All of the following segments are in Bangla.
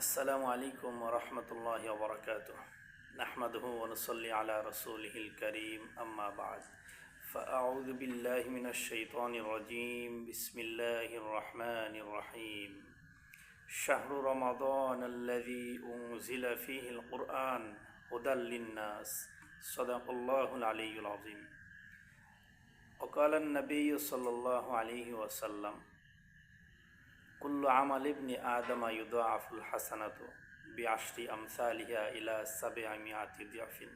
السلام عليكم ورحمة الله وبركاته. نحمده ونصلي على رسوله الكريم أما بعد. فأعوذ بالله من الشيطان الرجيم. بسم الله الرحمن الرحيم. شهر رمضان الذي أنزل فيه القرآن هدى للناس. صدق الله العلي العظيم. وقال النبي صلى الله عليه وسلم কুল্লু আমাল ইবনি আদমা ইউদা আফুল হাসানাত বিআশরি আমসালিহা ইলা সাবে আমি আতি দিয়াফিন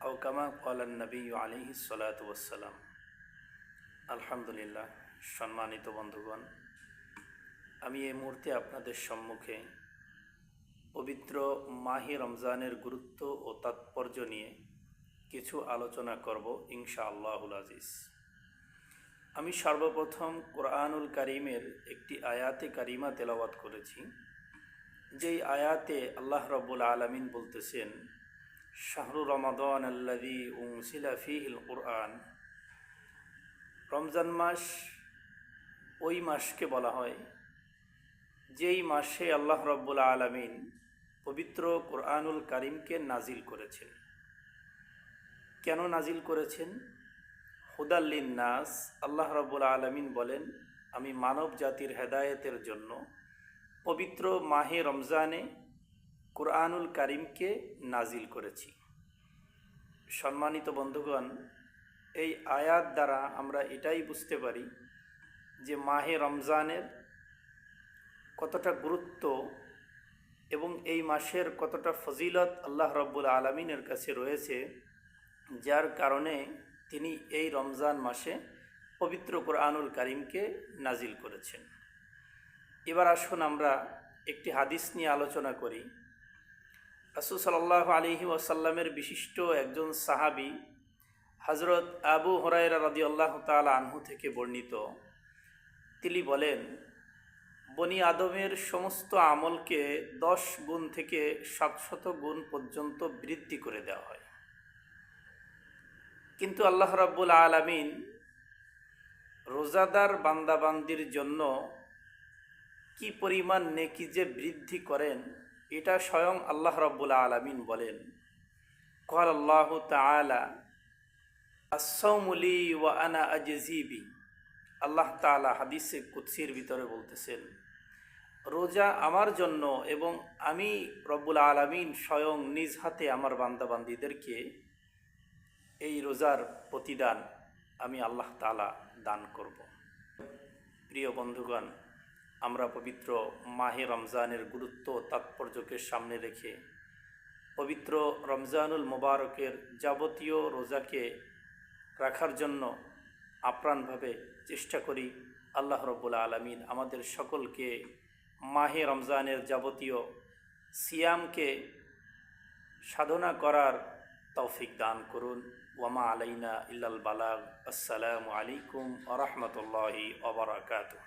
আও কামা কলান নবী আলিহি সালাত ওয়াসালাম আলহামদুলিল্লাহ, সম্মানিত বন্ধুগণ, আমি এই মুহূর্তে আপনাদের সম্মুখে পবিত্র মাহি রমজানের গুরুত্ব ও তাৎপর্য নিয়ে কিছু আলোচনা করব ইনশা আল্লাহুল আজিজ। আমি সর্বপ্রথম কোরআনুল কারিমের একটি আয়াতে কারিমা তেলাওয়াত করেছি। যেই আয়াতে আল্লাহ রব্বুল আলমিন বলতেছেন, শাহরু রমাদান আল্লাদি উংসিলা ফিহিল কোরআন। রমজান মাস ওই মাসকে বলা হয়, যেই মাসে আল্লাহ রব্বুল আলমিন পবিত্র কোরআনুল কারিমকে নাজিল করেছেন। কেন নাজিল করেছেন? হুদাল্লিন নাস আল্লাহ রব্বুল আলমিন বলেন, আমি মানব জাতির হেদায়েতের জন্য পবিত্র মাহে রমজানে কোরআনুল কারিমকে নাজিল করেছি। সম্মানিত বন্ধুগণ, এই আয়াত দ্বারা আমরা এটাই বুঝতে পারি যে মাহে রমজানের কতটা গুরুত্ব এবং এই মাসের কতটা ফজিলত আল্লাহ রব্বুল আলমিনের কাছে রয়েছে, যার কারণে তিনি এই রমজান মাসে পবিত্র কোরআনুল কারিমকে নাজিল করেছেন। এবার আসুন আমরা একটি হাদিস নিয়ে আলোচনা করি। রাসুল সাল্লাহ আলহি ওয়াসাল্লামের বিশিষ্ট একজন সাহাবি হজরত আবু হরাইরা রদি আল্লাহ তাল আনহু থেকে বর্ণিত। তিনি বলেন, বনি আদমের সমস্ত আমলকে দশ গুণ থেকে সাতশত গুণ পর্যন্ত বৃদ্ধি করে দেওয়া হয়। কিন্তু আল্লাহ রাব্বুল আলমিন রোজাদার বান্দাবান্দির জন্য কি পরিমাণ নেকি যে বৃদ্ধি করেন, এটা স্বয়ং আল্লাহ রাব্বুল আলমিন বলেন। কল আল্লাহ তালা আসৌমুলি ওয়া আনা আজজিবি আল্লাহ তালা হাদিসে কুৎসির ভিতরে বলতেছেন, রোজা আমার জন্য এবং আমি রব্বুল আলমিন স্বয়ং নিজ হাতে আমার বান্দাবান্দিদেরকে এই রোজার প্রতিদান আমি আল্লাহ তালা দান করব। প্রিয় বন্ধুগণ, আমরা পবিত্র মাহে রমজানের গুরুত্ব তাৎপর্যকে সামনে রেখে পবিত্র রমজানুল মোবারকের যাবতীয় রোজাকে রাখার জন্য আপ্রাণভাবে চেষ্টা করি। আল্লাহ রব্বুল আলমিন আমাদের সকলকে মাহে রমজানের যাবতীয় সিয়ামকে সাধনা করার তৌফিক দান করুন ওয়ামা আলাইনা ইল্লাল বালাগ আসসালামু আলাইকুম আ রহমতুল্লাহি ওবরাকাতুহ